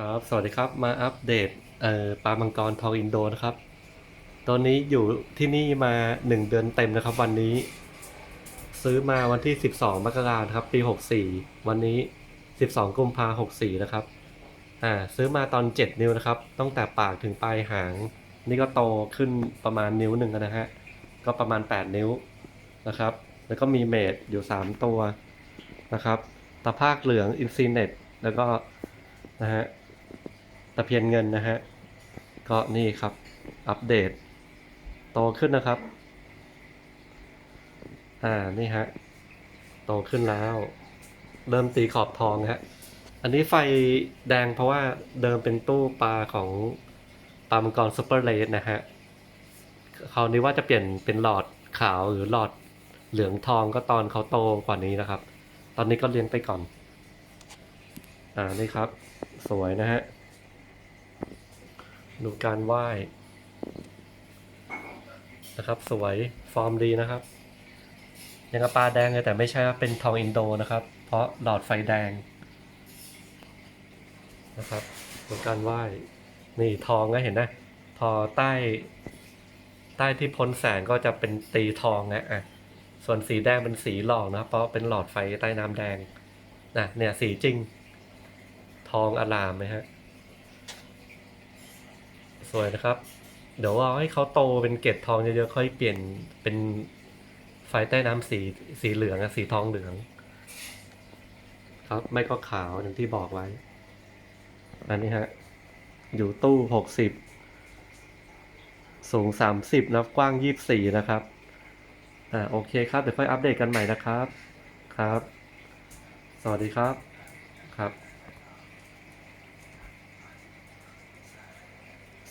ครับ สวัสดีครับ มาอัปเดตเอ่อปลามังกรทองอินโดนะครับ ตอนนี้อยู่ที่นี่มาหนึ่งเดือนเต็มนะครับ วันนี้ ซื้อมาวันที่12มกราคมครับ ปี64วันนี้12กุมภาพันธ์64นะครับ อ่า ซื้อมาตอน7นิ้วนะครับ ตั้งแต่ปากถึงปลายหาง นี่ก็โตขึ้นประมาณนิ้วหนึ่งนะฮะ ก็ประมาณ8นิ้วนะครับ แล้วก็มีเมดอยู่3ตัวนะครับ ตะภาคเหลืองอินซีเน็ต แล้วก็นะฮะะเพียนเงินนะฮะ ก็นี่ครับ อัปเดต โตขึ้นนะครับ อ่า นี่ฮะ โตขึ้นแล้ว เริ่มตีขอบทองฮะ อันนี้ไฟแดงเพราะว่าเดิมเป็นตู้ปลาของปลามังกรซูเปอร์เลสนะฮะคราวนี้ว่าจะเปลี่ยนเป็นหลอดขาวหรือหลอดเหลืองทองก็ตอนเขาโตกว่านี้นะครับ ตอนนี้ก็เลี้ยงไปก่อน อ่า นี่ครับ สวยนะฮะ ดูการไหว้นะครับ สวยฟอร์มดีนะครับยังกับปลาแดงเลยแต่ไม่ใช่ว่าเป็นทองอินโดนะครับ เพราะหลอดไฟแดงนะครับดูการไหว้นี่ทองนะเห็นนะพอใต้ใต้ที่พ้นแสงก็จะเป็นตีทองนะอะส่วนสีแดงเป็นสีหลอกนะเพราะเป็นหลอดไฟใต้น้ำแดงนะเนี่ยสีจริง ทองอลามไหมฮะ สวยนะครับ เดี๋ยวเอาให้เขาโตเป็นเกล็ดทองเยอะๆค่อยเปลี่ยนเป็นไฟใต้น้ำสีสีเหลืองอะสีทองเหลือง ครับไม่ก็ขาวอย่างที่บอกไว้ อันนี้ฮะ อยู่ตู้หกสิบสูงสามสิบนะกว้างยี่สิบสี่นะครับ อ่าโอเคครับ เดี๋ยวค่อยอัปเดตกันใหม่นะครับ ครับ สวัสดีครับครับ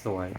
สวย